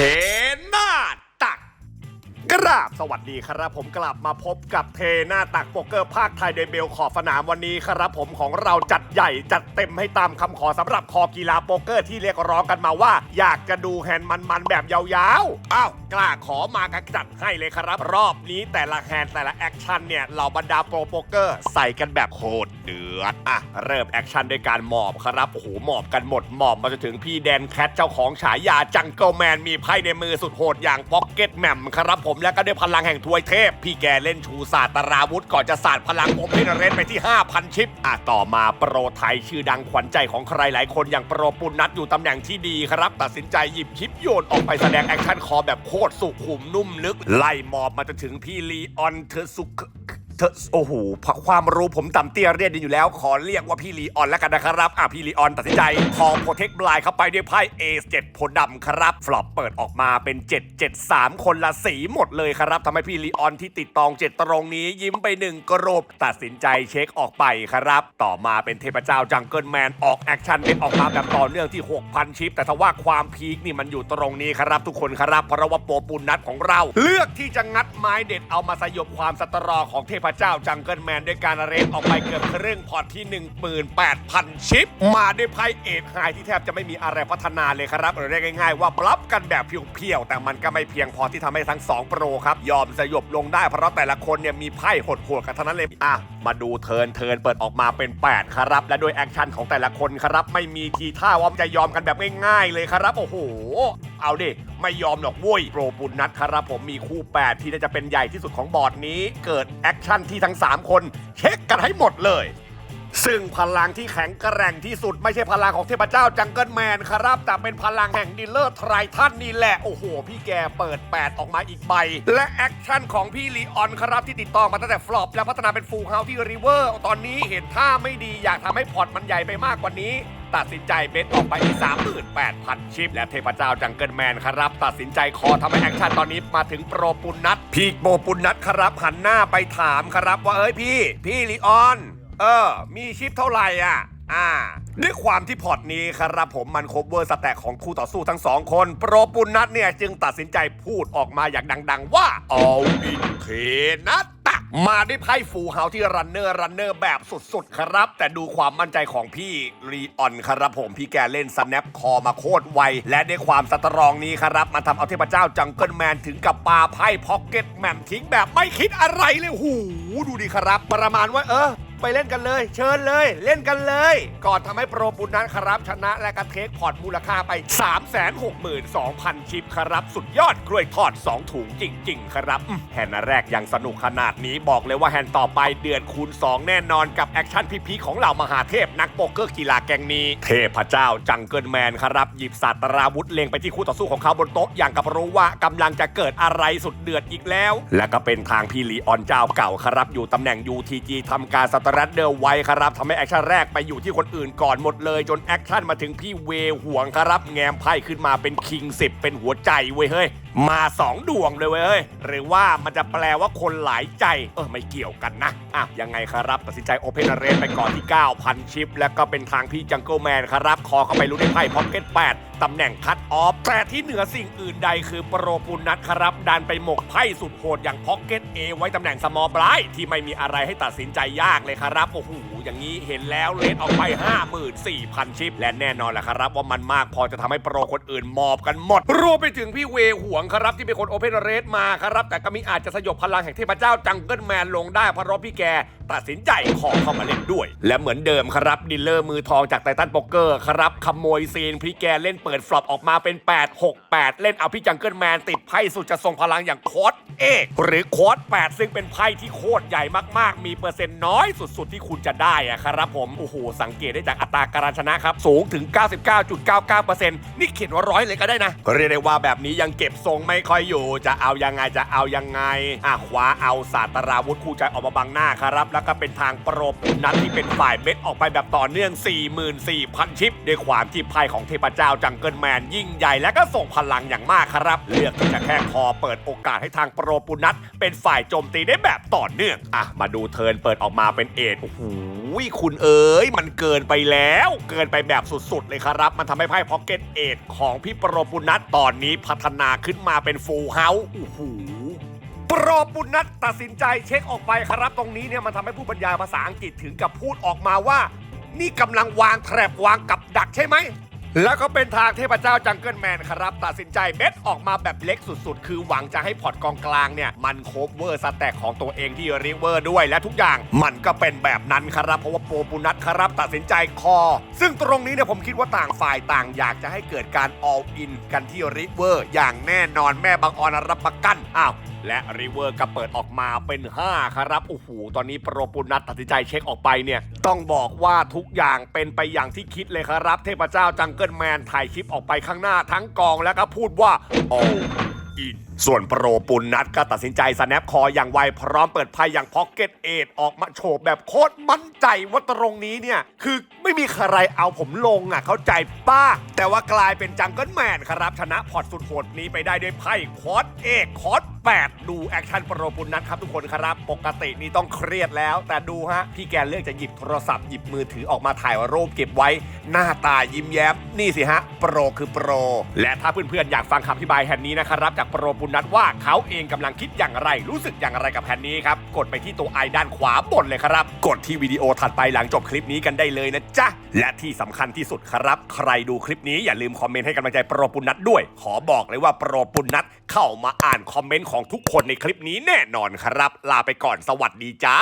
นาตัก กราบสวัสดีครับผมกลับมาพบกับเทหน้าตักโป๊กเกอร์ภาคไทยเดเบลขอบสนามวันนี้ครับผมของเราจัดใหญ่จัดเต็มให้ตามคำขอสำหรับคอกีฬาโป๊กเกอร์ที่เรียกร้องกันมาว่า อยากจะดูแฮนด์มันๆแบบยาวๆอ้าวกล้าขอมากันจัดให้เลยครับ รอบนี้แต่ละแฮนด์แต่ละแอคชั่นเนี่ยเหล่าบรรดาโปรโป๊กเกอร์ใส่กันแบบโคตรเดือดอะเริ่มแอคชั่นด้วยการหมอบครับโอ้โหหมอบกันหมดหมอบมาจนถึงพี่แดนแคทเจ้าของฉายาจังเกิลแมนมีไพ่ในมือสุดโหดอย่างพ็อกเก็ตแมมครับผมแล้วก็ด้วยพลังแห่งทวยเทพ พี่แกเล่นชูศาสตราวุธก่อนจะศาสตร์พลังโอเพนเรนไปที่ 5,000 ชิปอะต่อมาโปรไทยชื่อดังขวัญใจของใครหลายคนอย่างโปรปุณนัทอยู่ตำแหน่งที่ดีครับ ตัดสินใจหยิบชิปโยนออกไปแสดงแอคชั่นคอแบบโคตรสุขุมนุ่มลึก ไล่มอบมาจนถึงพี่ลีออนเธอสุข เธอโอ้โหความรู้ผมต่ำเตี้ยเรียนดีอยู่แล้ว ขอเรียกว่าพี่ลีออนแล้วกันนะครับอะพี่ลีออนตัดสินใจทองโปรเทคบลายเข้าไปด้วยไพ่เอสเจ็ดโพลดำครับฟลอปเปิดออกมาเป็น 773 คนละสีหมดเลยครับทำให้พี่ลีออนที่ติดตองเจ็ดตรงนี้ยิ้มไปหนึ่งกรบตัดสินใจเช็คออกไปครับ ต่อมาเป็นเทพเจ้าจังเกิลแมนออกแอคชั่นเป็นออกมาแบบต่อเนื่องที่ 6,000 ชิป แต่ทว่าความพีคนี่มันอยู่ตรงนี้ครับทุกคนครับเพราะว่าโปปุณนัทของเรา เลือกที่จะงัดไม้เด็ดเอามาสยบความสตรอของเทพระเจ้าจังเกิลแมนด้วยการเรนออกไปเกือบครึ่งพอร์ตที่ 18,000 ชิป มาด้วยไพ่เอทไฮที่แทบจะไม่มีอะไรพัฒนาเลยครับหรือเรียกง่ายๆว่าปรับกันแบบเพียวๆแต่มันก็ไม่เพียงพอที่ทำให้ทั้ง 2 โปรครับ ยอมสยบลงได้เพราะแต่ละคนเนี่ยมีไพ่โหดๆกันทั้งนั้นเลยอะมาดูเทินเทินเปิดออกมาเป็น 8 ครับ และด้วยแอคชั่นของแต่ละคนครับไม่มีทีท่าว่าจะยอมกันแบบง่ายๆเลยครับโอ้โห เอาดิ ไม่ยอมหรอกโว้ยโปรปุณนัทครับผมมีคู่ 8 ที่น่าจะเป็นใหญ่ที่สุดของบอร์ดนี้ เกิดแอคชั่นที่ทั้ง 3 คนเช็คกันให้หมดเลย ซึ่งพลังที่แข็งแกร่งที่สุดไม่ใช่พลังของเทพเจ้าจังเกิลแมนครับ แต่เป็นพลังแห่งดีลเลอร์ไทรทันนี่แหละ โอ้โห พี่แกเปิด 8 ออกมาอีกใบ และแอคชั่นของพี่ลีออนครับที่ติดต่อมาตั้งแต่ฟลอปแล้วพัฒนาเป็นฟูลเฮาที่ริเวอร์ตอนนี้เห็นท่าไม่ดีอยากทำให้พอร์ตมันใหญ่ไปมากกว่านี้ ตัดสินใจเบสออกไปที่38,000 ชิป และเทพเจ้าจังเกิลแมนครับ ตัดสินใจคอทำให้แอคชั่นตอนนี้มาถึงโปรปุณนัทพีกโปรปุณนัทครับหันหน้าไปถามครับว่าเอ้ยพี่ พี่ลีออน เออ มีชิปเท่าไหร่อะอ่าด้วยความที่พอร์ตนี้ครับผมมันคบเวอร์สแต็กของคู่ต่อสู้ทั้งสองคน โปรปุณนัทเนี่ยจึงตัดสินใจพูดออกมาอย่างดัง ๆ ว่าเอาอินเทนัตตัก มาด้วยไพ่ฟูเฮาที่รันเนอร์รันเนอร์แบบสุดๆ ครับ แต่ดูความมั่นใจของพี่รีออนครับผม พี่แกเล่นสแนปคอมาโคตรไว และด้วยความสตรองนี้ครับ มาทำเอาเทพเจ้าจังเกิลแมนถึงกับปาไพ่พ็อกเก็ตแมมทิ้งแบบไม่คิดอะไรเลยหูดูดีครับ ประมาณว่าเออ ไปเล่นกันเลย เชิญเลย เล่นกันเลย ก่อนทำให้โปรปุณนั้นครับชนะและกระเทคพอร์ตมูลค่าไป 362,000 ชิปครับ สุดยอดกล้วยทอด 2 ถุงจริง ๆ ครับอืมแฮนด์แรกยังสนุกขนาดนี้บอกเลยว่าแฮนด์ต่อไปเดือนคูณ 2 แน่นอนกับแอคชั่นพีๆของเหล่ามหาเทพนักโป๊กเกอร์กีฬาแกงนี้ เทพเจ้าจังเกิลแมนครับ หยิบสัตราวุธเล็งไปที่คู่ต่อสู้ของเขาบนโต๊ะอย่างกับรู้ว่ากำลังจะเกิดอะไรสุดเดือดอีกแล้ว และก็เป็นทางพี่ลีออนเจ้าเก่าครับอยู่ตำแหน่ง UTG ทำการสตรัดเดอร์ไว้ครับทำให้แอคชั่นแรกไปอยู่ที่คนอื่นก่อนหมดเลย จนแอคชั่นมาถึงพี่เวห่วงครับ แงมไพ่ขึ้นมาเป็นคิงสิบเป็นหัวใจเว้ยเฮ้ยมาสองดวงเลยเว้ย หรือว่ามันจะแปลว่าคนหลายใจ เออไม่เกี่ยวกันนะ อะ ยังไงครับตัดสินใจโอเพนเรนไปก่อนที่ 9,000 ชิป แล้วก็เป็นทางพี่จังเกิลแมนครับ คอเข้าไปรู้ในไพ่พ็อกเก็ต8ตำแหน่งคัตออฟแต่ที่เหนือสิ่งอื่นใดคือโปรปุนัทครับ ดันไปหมกไพ่สุดโหดอย่างพ็อกเก็ตเอไว้ตำแหน่งสมอลบรายที่ไม่มีอะไรให้ตัดสินใจยากเลยครับ โอ้โหอย่างนี้เห็นแล้วเลนออกไป 54,000 ชิป และแน่นอนแหละครับ ว่ามันมากพอจะทำให้โปรคนอื่นมอบกันหมดรวมไปถึงพี่เวห่วงครับที่เป็นคนโอเพนเรสมาครับ แต่ก็มีอาจจะสยบพลังแห่งเทพเจ้าจังเกิลแมนลงได้เพราะพี่แกตัดสินใจขอเข้ามาเล่นด้วย และเหมือนเดิมครับดิลเลอร์มือทองจากไททันโป๊กเกอร์ครับขโมยซีนพี่แกเล่นเปิดฟลอปออกมาเป็น 8 6 8 เล่นเอาพี่จังเกิลแมนติดไพ่สุดจะทรงพลังอย่างโคดเอกหรือโคด8ซึ่งเป็นไพ่ที่โคตรใหญ่มากๆ มีเปอร์เซ็นต์น้อยสุดๆ ที่คุณจะได้อะครับผมโอ้โหสังเกตได้จากอัตราการชนะครับสูงถึง 99.99%นี่เขียนว่าร้อยเลยก็ได้นะเรียกได้ว่าแบบนี้ยังเก็บทรงไม่ค่อยอยู่ จะเอายังไงจะเอายังไงอะขวาเอาศาสตราวุธคู่ใจออกมาบังหน้าครับ แล้วก็เป็นทางปรปุณนัทที่เป็นฝ่ายเบ็ดออกไปแบบต่อเนื่อง 44,000 ชิป ด้วยความที่ไพ่ของเทพเจ้าจังเกิลแมนยิ่งใหญ่และก็ส่งพลังอย่างมากครับ เลือกที่จะแค่คอเปิดโอกาสให้ทางโปรปุนัทเป็นฝ่ายโจมตีได้แบบต่อเนื่องอะมาดูเทิร์นเปิดออกมาเป็นเอทโอ้โห คุณเอ๋ยมันเกินไปแล้ว เกินไปแบบสุดๆ เลยครับ มันทำให้ไพ่พ็อกเก็ตเอทของพี่โปรปุนัทตอนนี้พัฒนาขึ้นมาเป็นฟูลเฮาส์โอ้โหโปรปุนัทตัดสินใจเช็คออกไปครับ ตรงนี้เนี่ยมันทำให้ผู้บรรยายภาษาอังกฤษถึงกับพูดออกมาว่า นี่กำลังวางแทรบวางกับดักใช่ไหม แล้วก็เป็นทางเทพเจ้าจังเกิลแมนครับ ตัดสินใจเม็ดออกมาแบบเล็กสุดๆ คือหวังจะให้พอร์ตกองกลางเนี่ย มันโคเวอร์สแต็กของตัวเองที่ริเวอร์ด้วยและทุกอย่างมันก็เป็นแบบนั้นครับ เพราะว่าโปรปุนัทครับตัดสินใจคอ ซึ่งตรงนี้เนี่ยผมคิดว่าต่างฝ่ายต่างอยากจะให้เกิดการ all in กันที่ริเวอร์อย่างแน่นอนแม่บางออนรับประกันอ้าวและริเวอร์ก็เปิดออกมาเป็น 5 ครับ โอ้โห ตอนนี้โปรปุนัทตัดสินใจเช็คออกไปเนี่ย ต้องบอกว่าทุกอย่างเป็นไปอย่างที่คิดเลยครับ เทพเจ้าจังเกิลแมนถ่ายคลิปออกไปข้างหน้าทั้งกองแล้วก็พูดว่า all in ส่วนโปรปุณนัทก็ตัดสินใจสแนปคออย่างไวพร้อมเปิดไพ่อย่างพ็อกเก็ตเอทออกมาโฉบแบบโคตรมั่นใจว่าตรงนี้เนี่ย คือไม่มีใครเอาผมลงอะเข้าใจป้า แต่ว่ากลายเป็นจังเกิลแมนครับ ชนะพอร์ตสุดโหดนี้ไปได้ด้วยไพ่คอร์สเอกคอร์ส8 ดูแอคชั่นโปรปุณนัทครับทุกคนครับ ปกตินี่ต้องเครียดแล้ว แต่ดูฮะ พี่แกเลือกจะหยิบโทรศัพท์หยิบมือถือออกมาถ่ายรูปเก็บไว้ หน้าตายิ้มแย้มนี่สิฮะโปรคือโปร และถ้าเพื่อนๆอยากฟังคำอธิบายแผ่นนี้นะครับจากโปรปุณนัทว่าเขาเองกำลังคิดอย่างไร รู้สึกอย่างไรกับแผ่นนี้ครับ กดไปที่ตัวไอด้านขวาบนเลยครับ กดที่วิดีโอถัดไปหลังจบคลิปนี้กันได้เลยนะจ๊ะ และที่สำคัญที่สุดครับ ใครดูคลิปนี้อย่าลืมคอมเมนต์ให้กำลังใจโปรปุณนัทด้วย ขอบอกเลยว่าโปรปุณนัทเข้ามาอ่านคอมเมนต์ของทุกคนในคลิปนี้แน่นอนครับ ลาไปก่อนสวัสดีจ้า